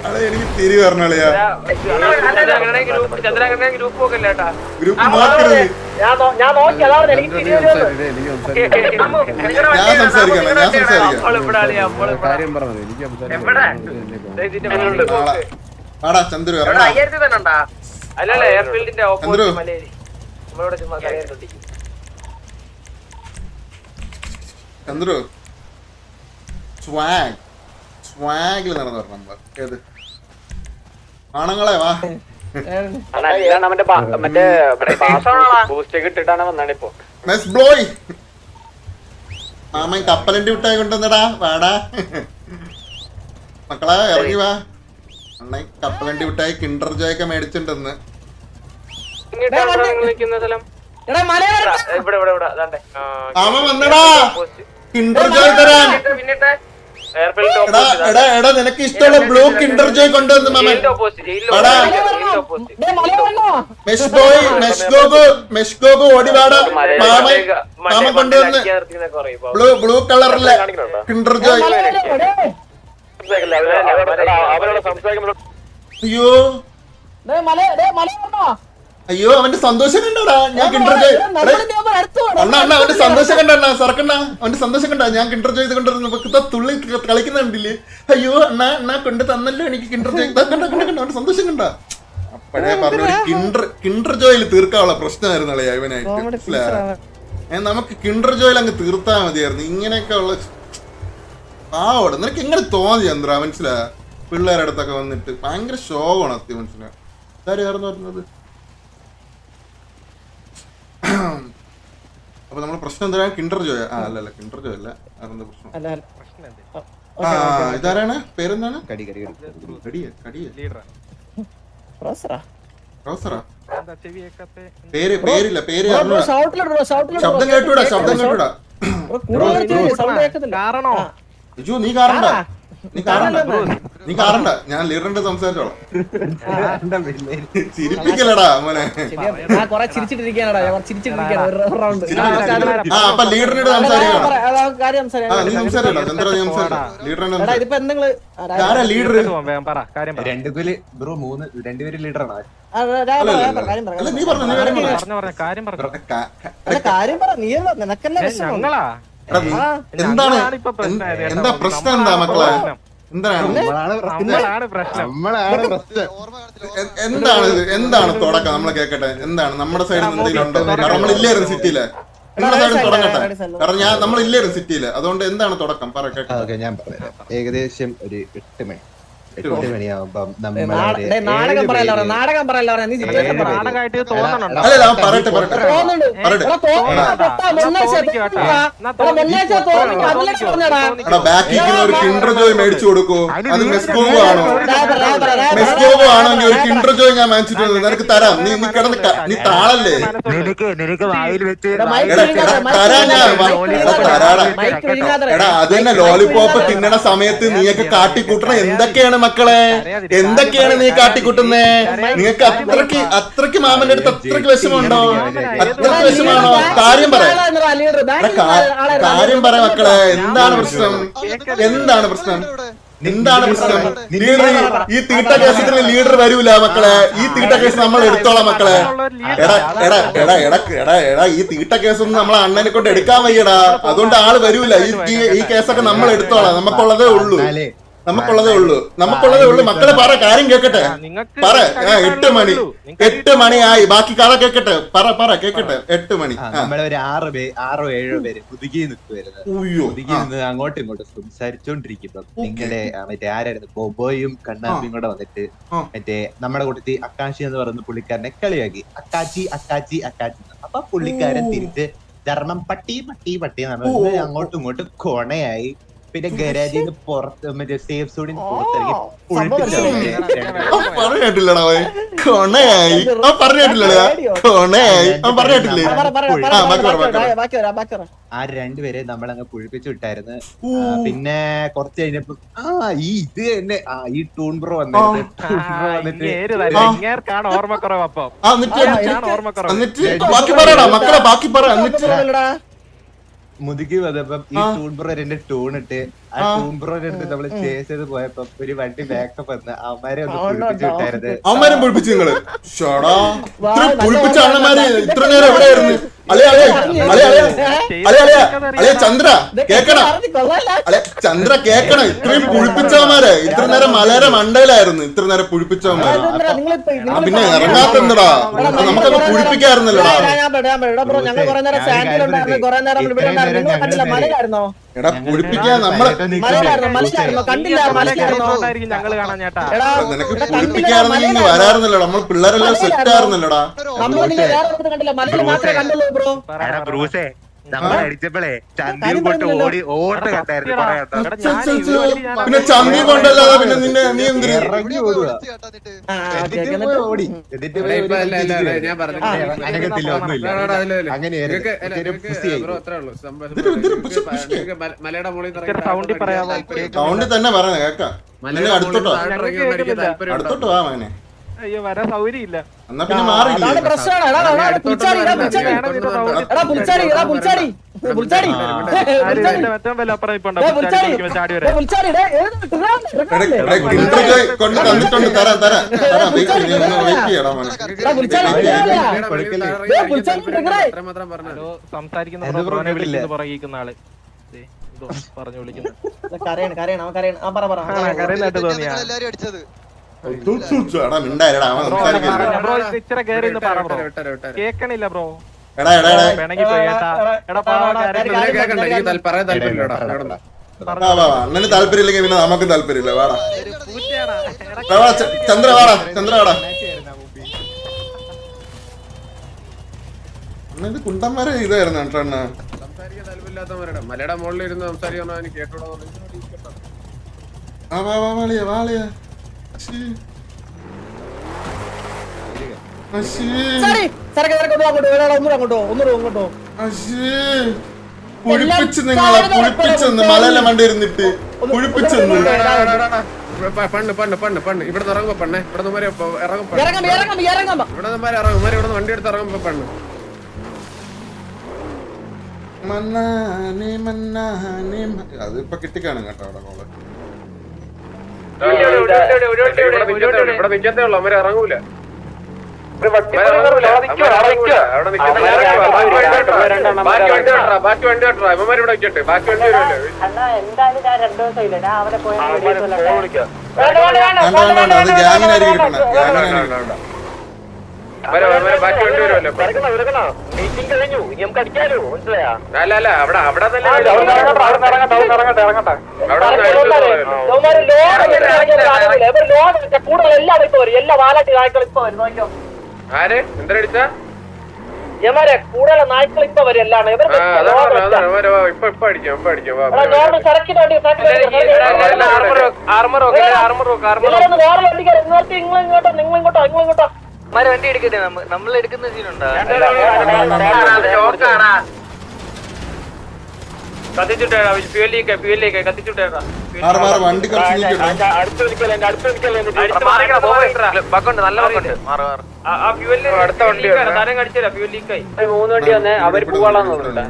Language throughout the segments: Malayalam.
അളെ എനിക്ക് തിരി പറഞ്ഞളിയാ ചന്ദ്രങ്ങനെ ഗ്രൂപ്പ് നോക്കരുത് ഞാൻ സംസാരിക്കണം ഞാൻ സംസാരിക്കാം വാടാ ചന്ദ്രു ചന്ദ്രു. സ്വാഗ് സ്വാഗിൽ നടന്നു നമ്മൾ ഏത്? ആണുങ്ങളെ വാ. മറ്റേ ബൂസ്റ്റ് ഒക്കെ ഇട്ടിട്ടാണ് വന്നാണ് ഇപ്പൊ. മെസ് ബ്ലോയ് മാമൻ കപ്പലിന്റെ വിട്ടായി കൊണ്ടുവന്നടാ. വാടാ. മക്കളെ ഇറങ്ങി വാ. അണ്ണൻ കപ്പലണ്ടി വിട്ടായി കിണ്ടർ ജോ ഒക്കെ മേടിച്ചിട്ടുണ്ടെന്ന്. ആമ എടാ മലയാളം ഇവിടെ ഇവിടെ ഇവിടെ. അതാണ്ടേ. മാമൻ വന്നടാ. കിണ്ടർ ജോയ് തരാൻ. എടാ എടാ നിനക്ക് ഇഷ്ടമുള്ള ബ്ലൂ കിണ്ടർ ജോയ് കൊണ്ടുവന്ന് മാമൻ. എടാ. മെഷ് ബോയ് മെഷ് ഗോഗു മെഷ് ഗോഗു ഓടിവാടാ മാമൻ മാമൻ കൊണ്ടുവന്ന് ബ്ലൂ ബ്ലൂ കളറിലെ കിണ്ടർ ജോയ്. അവരോട് മല അയ്യോ അയ്യോ അവന്റെ സന്തോഷം കണ്ടോടാ. ഞാൻ കിണ്ടർ അണ്ണ അണ്ണ അവന്റെ സന്തോഷം കണ്ട അണ്ണ? സർക്കണ്ണ അവന്റെ സന്തോഷം കണ്ടാ? ഞാൻ കിണ്ടർ ജോയ് കൊണ്ടുവരുന്നു. തുള്ളി കളിക്കുന്നുണ്ടില്ലേ അയ്യോ അണ്ണ അണ്ണ കൊണ്ട് തന്നല്ലോ എനിക്ക് കിണ്ടർ ജോയ്. കണ്ട കണ്ട കണ്ട? അവന്റെ സന്തോഷം കണ്ട? അപ്പഴേ പറഞ്ഞു ഒരു കിണ്ടർ കിണ്ടർ ജോയിൽ തീർക്കാനുള്ള പ്രശ്നമായിരുന്നു അല്ലേ? ഇവനായിട്ട് മനസ്സിലായോ? നമുക്ക് കിണ്ടർ ജോയിൽ അങ്ങ് തീർത്താ മതിയായിരുന്നു. ഇങ്ങനെയൊക്കെ ഉള്ള പാവോടെ നിനക്ക് എങ്ങനെ തോന്നി ചന്ദ്ര? മനസ്സിലായ പിള്ളേരുടെ അടുത്തൊക്കെ വന്നിട്ട്. ഭയങ്കര ശോകമാണ് അത്യ മനസ്സിലായ ഇതാരും പറഞ്ഞത്? അപ്പൊ നമ്മുടെ പ്രശ്നം എന്താ കിണ്ടർ ജോയ ആ അല്ല അല്ല കിണ്ടർ ജോയ അല്ല അതെന്താ പ്രശ്നം? ആ ഇതാരാണ്? പേരെന്താണ്? കടി കടി റോസറാ പേര് പേരില്ല പേര്. ശബ്ദം കേട്ടൂടാ ശബ്ദം കേട്ടൂടാ. കാരണോ? നീ കാറണ്ട നീ കാറണ്ട നീ കാറണ്ട ഞാൻ ലീഡറിന്റെ സംസാരിച്ചോളാം. ചിരിപ്പിക്കലടാ മോനെ. അപ്പൊ ലീഡറിനോട് സംസാരിക്കണം. ലീഡർ രണ്ടുപേര് ലീഡറാണ്. നീ പറഞ്ഞു കാര്യം പറ നീ നിനക്കല്ലേ എന്താണ് എന്ത്- എന്താ പ്രശ്നം എന്താ മക്കളെ? എന്താണ്? നമ്മളാണ് പ്രശ്നം. നമ്മളാണ് പ്രശ്നം. എന്താണ് ഇത്? എന്താണ് തുടക്കം? നമ്മളെ കേക്കട്ടെ. എന്താണ്? നമ്മുടെ സൈഡിൽ നിന്ന് എന്തെങ്കിലും ഉണ്ടോ? കാരണം നമ്മളില്ലായിരുന്നു സിറ്റിയിലെ. സൈഡിൽ തുടങ്ങട്ടെ. കാരണം ഞാൻ നമ്മളില്ലായിരുന്നു സിറ്റിയിൽ. അതുകൊണ്ട് എന്താണ് തുടക്കം? പറ കേട്ടെ ഞാൻ പറഞ്ഞുതരാം ഏകദേശം ഒരു എട്ട് മണി. എട്ട് മണിയാവുമ്പം നാടകം പറയല്ല പറഞ്ഞ നാടകം പറയല്ല പറഞ്ഞ നീ സിറ്റുവേഷൻ പറ. അല്ലല്ല അവൻ പറയട്ടെ പറയട്ടെ. തോന്നുന്നുണ്ട് പറയട്ടെ. എടാ, തോന്നുന്നു, പൊട്ടാ, മൊണ്ണാഴ്ച തോന്നുന്നുടാ. എടാ, മൊണ്ണാഴ്ച തോന്നുന്നു, അതിലൊക്കെ പറഞ്ഞെടാ. എടാ ഒരു കിൻഡർ ജോയ് മേടിച്ചു കൊടുക്കൂ. അത് മെസ്കോവ് ആണോ. മെസ്കോവോ ആണെങ്കിൽ ഒരു കിൻഡർ ജോയ് ഞാൻ വന്നു. നിനക്ക് തരാം. നീ നീ കിടന്ന് ക- നീ താളല്ലേ? നിനക്ക് നിനക്ക് വായിൽ വെച്ച് എടാ, മൈക്ക് എടാ, വിഴുങ്ങാതെ, മൈക്ക് തരാം ഞാൻ. വിഴുങ്ങാതെ, എടാ, തരാടാ. മൈക്ക് വിഴുങ്ങാതെ. എടാ അത് തന്നെ ലോലിപോപ്പ് തിന്നണ സമയത്ത് നീയൊക്കെ കാട്ടിക്കൂട്ടണ എന്തൊക്കെയാണ് മക്കളെ എന്തൊക്കെയാണ് നീ കാട്ടിക്കൂട്ടുന്നേ? നിങ്ങൾക്ക് അത്രയ്ക്ക് അത്രയ്ക്ക് മാമന്റെ അടുത്ത് അത്രയ്ക്ക് വിഷമമുണ്ടോ? അത്രയ്ക്ക് വിഷമാണോ കാര്യം പറ കാര്യം പറ മക്കളെ എന്താണ് പ്രശ്നം? എന്താണ് പ്രശ്നം? എന്താണ് പ്രശ്നം? ലീഡർ ഈ- തീട്ട കേസത്തിൽ ലീഡർ വരൂല മക്കളെ. ഈ തീട്ട കേസ് നമ്മൾ എടുത്തോളാം മക്കളെ. എടാ എടാ എടാ എടാ എടാ എടാ ഈ തീട്ട കേസൊന്നും നമ്മളെ അണ്ണനെ കൊണ്ട് എടുക്കാൻ വയ്യടാ. അതുകൊണ്ട് ആൾ വരൂല. ഈ ഈ- കേസൊക്കെ നമ്മൾ എടുത്തോളാം. നമുക്കുള്ളതേ ഉള്ളൂ. നമുക്കുള്ളതേ ഉള്ളൂ. നമുക്കുള്ളതേ ഉള്ളൂ. മക്കളെ പറ കാര്യം കേക്കട്ടെ. പറ എട്ട് മണി. എട്ട് മണി ആയി. ബാക്കി കഥ കേക്കട്ടെ. പറ പറ കേക്കട്ടെ. എട്ട് മണി. നമ്മളെ ഒരു ആറ് പേര് ആറോ ഏഴോ പേര് പുതുക്കി നിൽക്കുവായിരുന്നു. പുതുക്കി. നിന്ന് അങ്ങോട്ടും ഇങ്ങോട്ടും സംസാരിച്ചോണ്ടിരിക്കുമ്പോ നിങ്ങളുടെ മറ്റേ ആരായിരുന്നു? ബൊബോയും കണ്ണാമ്പിയും കൂടെ വന്നിട്ട്. മറ്റേ നമ്മുടെ കൂട്ടത്തിൽ അക്കാശി എന്ന് പറയുന്ന പുള്ളിക്കാരനെ കളിയാക്കി. അക്കാച്ചി അക്കാച്ചി അക്കാച്ചി. അപ്പൊ പുള്ളിക്കാരൻ തിരിച്ച് ധർമ്മം പട്ടി പട്ടി പട്ടി എന്ന് പറഞ്ഞു. അങ്ങോട്ടും ഇങ്ങോട്ടും കൊണയായി. പിന്നെ ഗരാജിൽ നിന്ന് പുറത്ത് മറ്റേ സേഫ് സോണിൽ പുറത്തിറങ്ങി സംഭവം ആ, പറഞ്ഞിട്ടില്ലടാ കൊണയായി ആ പറഞ്ഞിട്ടില്ലടാ കൊണയായി. ആ പറഞ്ഞിട്ടില്ലേ രണ്ടുപേരെ നമ്മളങ്ങ് കുഴിപ്പിച്ചു വിട്ടായിരുന്നു. പിന്നെ കുറച്ച് കഴിഞ്ഞപ്പോ ആ ഈ ഇത് തന്നെ ആ ഈ ടൂൺ ബ്രോ വന്നിട്ട് ബാക്കി പറയടാ മക്കളെ ബാക്കി പറ എന്നിട്ട്? മുതുകി വന്നപ്പോ ഈ ടൂൺ ബ്രോന്റെ ഇട്ട് ആ ടൂൺ ബ്രോന്റെ നമ്മൾ ചേസ് ചെയ്ത് പോയപ്പോ ഒരു വണ്ടി ബാക്കപ്പ് വന്ന് അവന്മാരെ ഒന്ന് കുളിപ്പിച്ചു വിട്ടായിരുന്നു. അവന്മാരെ പൊളിപ്പിച്ചു നിങ്ങൾ. ഇത്ര നേരം എവിടെയായിരുന്നു? അളിയ അല്ലേ അല്ലേ അല്ലേ അല്ലേ അല്ലേ അല്ലേ ചന്ദ്ര കേക്കണ അല്ലെ ചന്ദ്ര കേക്കണ ഇത്രയും പുഴിപ്പിച്ചവന്മാരെ ഇത്ര നേരം മലയുടെ മണ്ടയിലായിരുന്നു ഇത്ര നേരം പുഴിപ്പിച്ചവന്മാര് ആ പിന്നെ ഇറങ്ങാത്തെന്തടാ നമുക്കത് പുളിപ്പിക്കായിരുന്നല്ലോടാ ഞങ്ങൾ കുറെ നേരം കുറെ നേരം ഇവിടെ ഉണ്ടായിരുന്നു കണ്ടില്ല മലയിലായിരുന്നോ എടാ പൊടിപ്പിക്കാൻ നമ്മളെ നിനക്ക് പൊടിപ്പിക്കായിരുന്നെങ്കിൽ ഇന്ന് വരാറുന്നല്ലോ നമ്മൾ പിള്ളേരെല്ലാം സെറ്റ് ആയിരുന്നല്ലോടാ കണ്ടില്ല. ബ്രൂസേ. പിന്നെ നിന്നെ നീ ഓടി. മലയുടെ സൗണ്ടിൽ തന്നെ പറയാ കേക്കാം അടുത്തോട്ടോ? അടുത്തോട്ടോ ആ മകനെ. അയ്യോ വരാൻ സൗകര്യം ഇല്ല എന്നാ പിന്നെ അതാണ് പ്രശ്നമാണ്. എടാ എടാ, എടാ പുൽച്ചാടി എടാ പുൽച്ചാടി. എടാ പുൽച്ചാടി എടാ പുൽച്ചാടി. പുൽച്ചാടി. പുൽച്ചാടി. മറ്റേ വല്ല അപ്പുറം ഇപ്പൊ ഏ, പുൽച്ചാടി ചാടി ഏ, വരാം പുൽച്ചാടി ഡേ, ഏത് ട്രിഗറാണ്, ട്രിഗറാണ്. എടാ, എടാ, കൊണ്ട് തന്നിട്ടുണ്ട്. തരാം തരാം. തരാം വെയിറ്റ് ചെയ്യ്, നീ ഒന്ന് വെയിറ്റ് ചെയ്യടാ മോനെ എടാ, പുൽച്ചാടി ഏ, പുൽച്ചാടി. ഹലോ സംസാരിക്കുന്ന ബ്രോനെ വിളിക്കുന്ന പുറകിക്കുന്ന ആൾ. ദേ, ഇതോ പറഞ്ഞു വിളിക്കുന്നു. ഇത് കരയാണ് കരയാണ് അവൻ കരയാണ്. ആ പറ പറ. ആ, കരയുന്നതായിട്ട് തോന്നിയാ. തു, തു, കേക്കണില്ല ബ്രോ. അണ്ണന് പിന്നെ നമുക്ക് താല്പര്യമില്ല. വാടാ. ചന്ദ്ര വാടാ. ചന്ദ്ര വാടാ. ഇത് കുണ്ടന്മാരെ ഇതായിരുന്നു അണ്ണ? മലയുടെ മുകളിൽ ഇരുന്ന് സംസാരിക്കണോ കേട്ടോ വാ വാ വാളിയ വാളിയ. സാറി അങ്ങോട്ട് ഒരാളെ അങ്ങോട്ടോ അങ്ങോട്ടോ. കുഴിപ്പിച്ച് നിങ്ങളെ കുഴിപ്പിച്ചെന്ന് മലയിലെ മണ്ട ഇരുന്നിട്ട്. കുഴിപ്പിച്ചെന്ന് എടാ, എടാ, എടാ, എടാ. പ- പണ്ണ് പണ്ണ് പണ്ണ് പണ്ണ് ഇവിടെ നിന്ന് ഇറങ്ങുമ്പോ പണ്ണേ ഇവിടെ നിന്ന് ഇറങ്ങും പണ്ണ്. ഇറങ്ങാം ഇറങ്ങാം ഇറങ്ങാം. ഇവിടെ നിന്ന് ഇറങ്ങും. ഇവിടെ നിന്ന് വണ്ടി എടുത്ത് ഇറങ്ങുമ്പോ പണ്ണ് മന്നാനെ മന്നാനെ മ- അതിപ്പോ കിട്ടിക്കാണും കേട്ടോ അവിടെ കോൾ ഇവിടെ നിക്കത്തേ ഉള്ളു അവർ ഇറങ്ങൂല ബാക്കി വണ്ടി കെട്ടറാ ഇവന്മാർ ഇവിടെ വെക്കട്ടെ ബാക്കി വണ്ടി വരുമല്ലോ വേണ്ട വേണ്ട അത് ഗ്യാങ്ങിനായിരിക്കും കിട്ടണം ഗ്യാങ്ങിനായിരിക്കും കിട്ടണം അവിടെ അവിടെ തന്നെ നോക്കിയോ? ഇവർ ഇങ്ങോട്ടോ നിങ്ങൾ ഇങ്ങോട്ടോ. മര വണ്ടി എടുക്കട്ടെ നമ്മൾ എടുക്കുന്ന സീനുണ്ടോ? മൂന്ന് വണ്ടി വന്നേ അവർ പോവാളാന്ന് തോന്നുന്നുണ്ട്.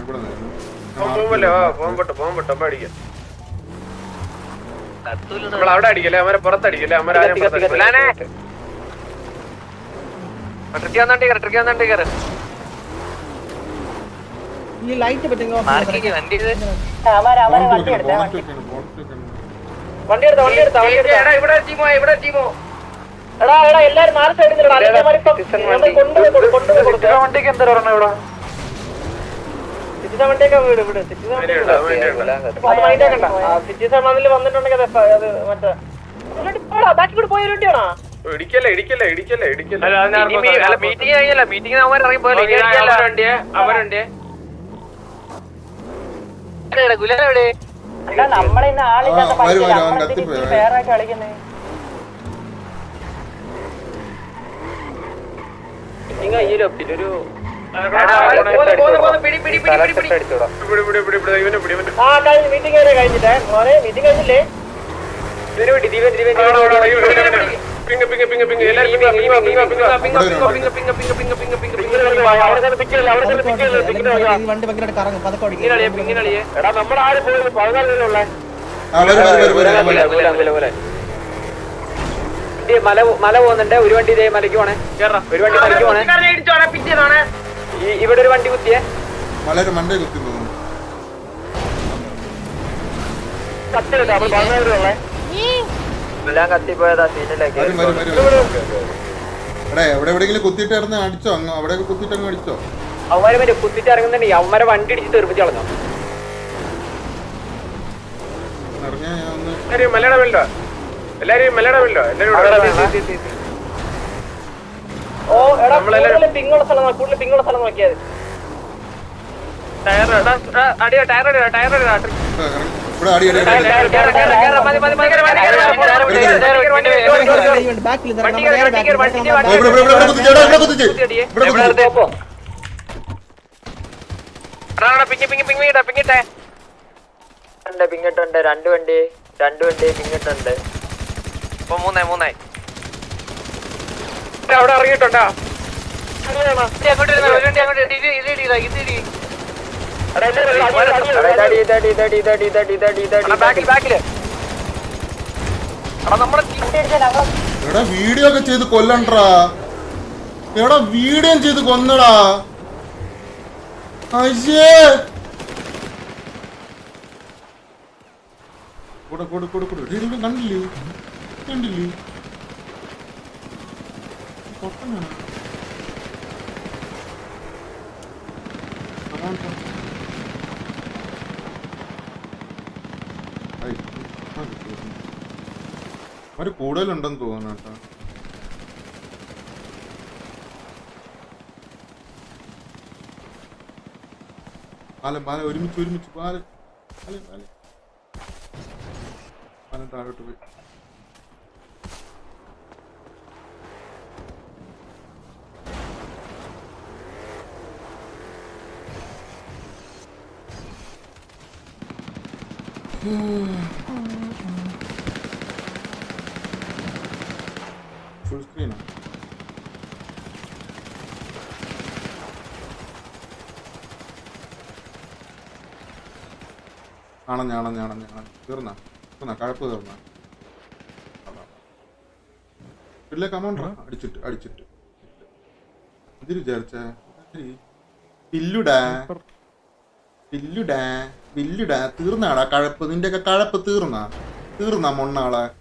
അവിടെ അടിക്കല്ലേ? അവരെ പുറത്തടിക്കല്ലേ? അവരെ ഈ ലൈറ്റ് പറ്റുന്ന വണ്ടി എടുത്ത വണ്ടി. എടുത്ത വണ്ടി എടുത്ത ഇവിടെ ടീമോ ഇവിടെ ടീമോ. എടാ എടാ എല്ലാരും നാല് സൈഡിൽ വണ്ടിക്ക് എന്താ പറഞ്ഞ ഇവിടെ? സിറ്റിസ വണ്ടിയൊക്കെ വീട് ഇവിടെ സിറ്റിസ വണ്ടിയൊക്കെ വന്നിട്ടുണ്ടെങ്കിൽ അത് മറ്റേ ബാക്കി കൂടെ പോയ വണ്ടിയാണോ? ഇടിക്കല്ല ഇടിക്കല്ല ഇടിക്കല്ല ഇടിക്കല്ല. മീറ്റിംഗ് കഴിഞ്ഞല്ല മീറ്റിംഗ് അവൻ ഇറങ്ങി പോലെ അവരുണ്ട് അവരുണ്ട്. ഗുലാലെവിടെ നമ്മളെ ഇന്ന് ആളില്ലാത്ത പൈസ വേറെ കളിക്കുന്നേ. കയ്യിലോ പിന്നെ ഒരു മീറ്റിംഗ് കഴിഞ്ഞില്ലേ? വണ്ടി ഭയങ്കരമായിട്ട് കറങ്ങും പതുക്കെ ഓടിക്കും മല മല പോകുന്നുണ്ട് ഒരു വണ്ടി ഇതേ മലക്ക് പോണേ ഒരു വണ്ടി മലക്ക് പോണേ ഇവിടെ ഒരു വണ്ടി കുത്തിയേ വളരെ മണ്ട കുത്തുന്നു സത്യം എല്ലാം കത്തിപ്പോയതാ സീനിലേക്ക് വരും വരും വരും വരും. എടാ എവിടെ എവിടെയെങ്കിലും കുത്തിയിട്ട് ഇറന്ന് അടിച്ചോ അങ്ങ് അവിടെ കുത്തിയിട്ട് അങ്ങ് അടിച്ചോ അവന്മാരെ മറ്റേ കുത്തിട്ട് ഇറങ്ങുന്നുണ്ടെങ്കിൽ അവന്മാരെ വണ്ടി ഇടിച്ച് തെറിപ്പിച്ച് കളഞ്ഞോ ഇറങ്ങിയാ ഞാൻ ഒന്ന് എല്ലാരും ടയർ ടയർ എല്ലാരും ടയർ ടയർ എല്ലാരും ടയർ ഓ എടാ ടയർ കൂടുതൽ പിങ്ങുള്ള സ്ഥലം ടയർ കൂടുതൽ പിങ്ങുള്ള സ്ഥലം ടയർ ടയർ അടിയോ ടയർ അടിയോ ടയർ അടിയോ ഇവിടെ ഇറങ്ങി. ഇവിടെ അടി അടി അടി, പിങ്ങിട്ടെ പിങ്ങിട്ടുണ്ട് രണ്ട് വണ്ടി രണ്ട് വണ്ടി പിങ്ങിട്ടുണ്ട് ഇപ്പൊ മൂന്നായി മൂന്നായി അവിടെ ഇറങ്ങിയിട്ടുണ്ടാ അങ്ങോട്ട് ഇരുന്നോ, ഒരു വണ്ടി അങ്ങോട്ട് ഇത് ഇത് ഇത് ഇതാ, ഇത് ഇത്. എടാ, ബാക്കിൽ ബാക്കിൽ എടാ വീഡിയോ ഒക്കെ ചെയ്ത് കൊല്ലണ്ടാ. എടാ വീഡിയോ ചെയ്ത് കൊന്നടാ. അയ്യേ. കൂടെ കൂടെ കൂടെ കൂടെ. കണ്ടില്ലേ? കണ്ടില്ലേ? പൊട്ടനാണ്. അതാണ് ട്ടോ. ഐ, ആ കിട്ടിയിരുന്നു. അവർ കൂടുതലുണ്ടെന്ന് തോന്നുന്നു കേട്ടോ. പാലം പാലം ഒരുമിച്ച് ഒരുമിച്ച് പാലം പാലം പാലം പാലം താഴോട്ട് പോയി. ഫുൾ ആണഞ്ഞ ആണഞ്ഞ ആണഞ്ഞ ആണഞ്ഞ തീർന്ന? തീർന്ന? കഴപ്പ് തീർന്ന? ഇല്ല കമൗണ്ടർ അടിച്ചിട്ട് അടിച്ചിട്ട്. ഇതിൽ വിചാരിച്ചേ? പില്ലുടാ. പില്ലുടാ. പില്ലുടാ. തീർന്നാടാ കഴപ്പ്. നിന്റെ ഒക്കെ കഴപ്പ് തീർന്ന? തീർന്ന മൊണ്ണാളെ?